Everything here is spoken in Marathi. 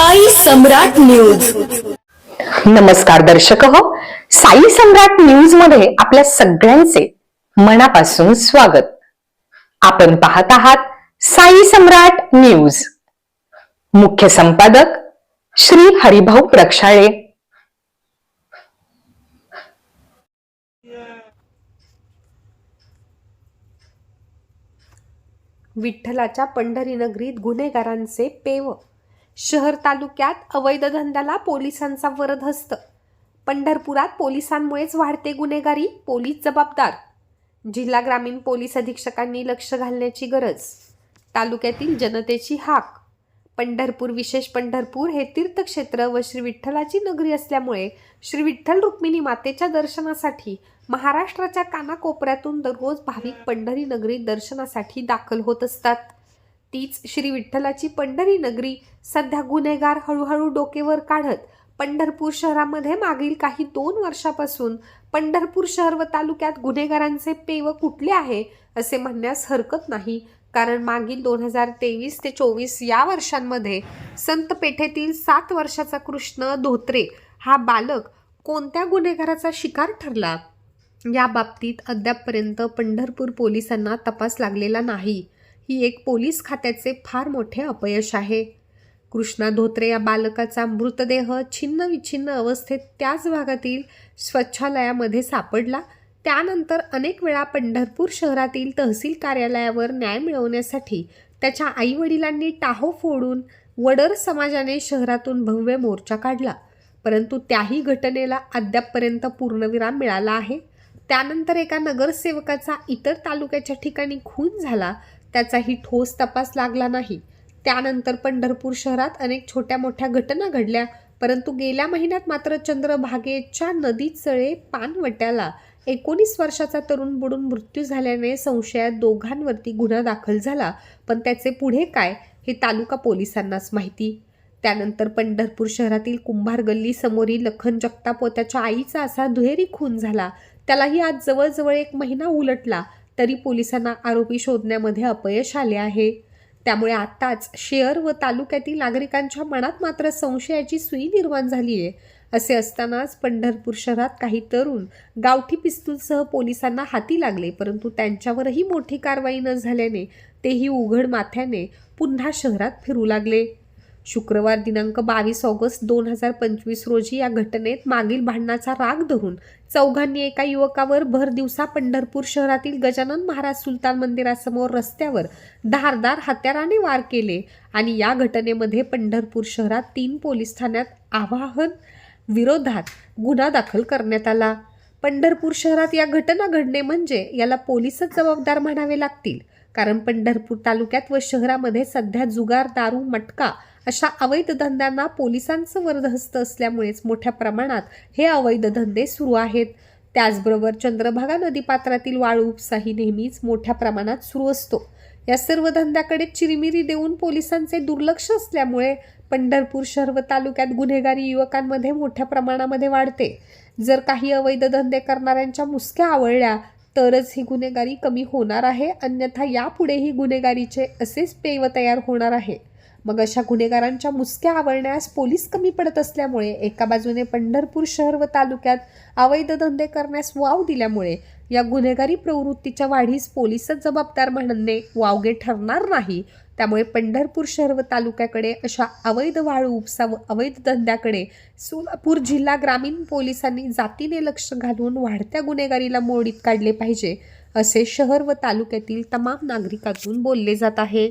साई सम्राट न्यूज. नमस्कार दर्शक हो. साई सम्राट न्यूजमध्ये आपल्या सगळ्यांचे मनापासून स्वागत. आपण पाहत आहात साई सम्राट न्यूज. मुख्य संपादक श्री हरिभाऊ प्रक्षाळे. विठ्ठलाच्या पंढरी नगरीत गुन्हेगारांचे पेव. शहर तालुक्यात अवैध धंद्याला पोलिसांचा वरद हस्त पंढरपुरात पोलिसांमुळेच वाढते गुन्हेगारी पोलीस जबाबदार. जिल्हा ग्रामीण पोलीस अधीक्षकांनी लक्ष घालण्याची गरज. तालुक्यातील जनतेची हाक. पंढरपूर विशेष पंढरपूर हे तीर्थक्षेत्र व श्री विठ्ठलाची नगरी असल्यामुळे श्री विठ्ठल रुक्मिणी मातेच्या दर्शनासाठी महाराष्ट्राच्या कानाकोपऱ्यातून दररोज भाविक पंढरी नगरी दर्शनासाठी दाखल होत असतात. तीच श्री विठ्ठलाची पंढरी नगरी सध्या गुन्हेगार हळूहळू डोकेवर काढत पंढरपूर शहरामध्ये मागील काही दोन वर्षापासून पंढरपूर शहर व तालुक्यात गुन्हेगारांचे पेव कुठले आहे असे म्हणण्यास हरकत नाही. कारण मागील दोन हजार तेवीस ते चोवीस या वर्षांमध्ये संत पेठेतील सात वर्षाचा कृष्ण धोत्रे हा बालक कोणत्या गुन्हेगाराचा शिकार ठरला? या बाबतीत अद्यापपर्यंत पंढरपूर पोलिसांना तपास लागलेला नाही. ही एक पोलीस खात्याचे फार मोठे अपयश आहे. कृष्णा धोत्रे या बालकाचा मृतदेह छिन्न विछिन्न अवस्थेत त्याच भागातील स्वच्छालयामध्ये सापडला. त्यानंतर अनेक वेळा पंढरपूर शहरातील तहसील कार्यालयावर न्याय मिळवण्यासाठी त्याच्या आईवडिलांनी टाहो फोडून वडर समाजाने शहरातून भव्य मोर्चा काढला. परंतु त्याही घटनेला अद्यापपर्यंत पूर्णविराम मिळाला आहे. त्यानंतर एका नगरसेवकाचा इतर तालुक्याच्या ठिकाणी खून झाला. त्याचाही ठोस तपास लागला नाही. त्यानंतर पंढरपूर शहरात अनेक छोट्या मोठ्या घटना घडल्या. परंतु गेल्या महिन्यात मात्र चंद्रभागेच्या नदी चळे पानवट्याला एकोणीस वर्षाचा तरुण बुडून मृत्यू झाल्याने संशयात दोघांवरती गुन्हा दाखल झाला. पण त्याचे पुढे काय हे तालुका पोलिसांनाच माहिती. त्यानंतर पंढरपूर शहरातील कुंभार गल्ली समोरील लखन जगताप व त्याच्या आईचा असा दुहेरी खून झाला. त्यालाही आज जवळजवळ एक महिना उलटला. तरी पोलिसांना आरोपी शोधण्यामध्ये अपयश आले आहे. त्यामुळे आताच शेअर व तालुक्यातील नागरिकांच्या मनात मात्र संशयाची सुई निर्माण झाली आहे. असे असतानाच पंढरपूर शहरात काही तरुण गावठी पिस्तूलसह पोलिसांना हाती लागले. परंतु त्यांच्यावरही मोठी कारवाई न झाल्याने तेही उघड माथ्याने पुन्हा शहरात फिरू लागले. शुक्रवार दिनांक बावीस ऑगस्ट दोन हजार पंचवीस रोजी या घटनेत मागील भांडणाचा राग धरून चौघांनी एका युवकावर भर दिवसा पंढरपूर शहरातील गजानन महाराज सुलतान मंदिरासमोर रस्त्यावर धारदार हत्याराने वार केले आणि या घटनेमध्ये पंढरपूर शहरात तीन पोलीस ठाण्यात आवाहन विरोधात गुन्हा दाखल करण्यात आला. पंढरपूर शहरात या घटना घडणे म्हणजे याला पोलीसच जबाबदार म्हणावे लागतील. कारण पंढरपूर तालुक्यात व शहरामध्ये सध्या जुगार दारू मटका अशा अवैध धंद्यांना पोलिसांचं वरदहस्त असल्यामुळेच मोठ्या प्रमाणात हे अवैध धंदे सुरू आहेत. त्याचबरोबर चंद्रभागा नदीपात्रातील वाळू उपसाही नेहमीच मोठ्या प्रमाणात सुरू असतो. या सर्व धंद्याकडे चिरमिरी देऊन पोलिसांचे दुर्लक्ष असल्यामुळे पंढरपूर शहर व तालुक्यात गुन्हेगारी युवकांमध्ये मोठ्या प्रमाणामध्ये वाढते. जर काही अवैध धंदे करणाऱ्यांच्या मुसक्या आवळल्या तरच ही गुन्हेगारी कमी होणार आहे. अन्यथा यापुढेही गुन्हेगारीचे असेच पेव तयार होणार आहे. मग अशा गुन्हेगारांच्या मुसक्या आवळण्यास पोलीस कमी पडत असल्यामुळे एका बाजूने पंढरपूर शहर व तालुक्यात अवैध धंदे करण्यास वाव दिल्यामुळे या गुन्हेगारी प्रवृत्तीच्या वाढीस पोलीसच जबाबदार म्हणणे वावगे ठरणार नाही. त्यामुळे पंढरपूर शहर व तालुक्याकडे अशा अवैध वाळू उपसा व अवैध धंद्याकडे सोलापूर जिल्हा ग्रामीण पोलिसांनी जातीने लक्ष घालून वाढत्या गुन्हेगारीला मोडीत काढले पाहिजे असे शहर व तालुक्यातील तमाम नागरिकातून बोलले जात आहे.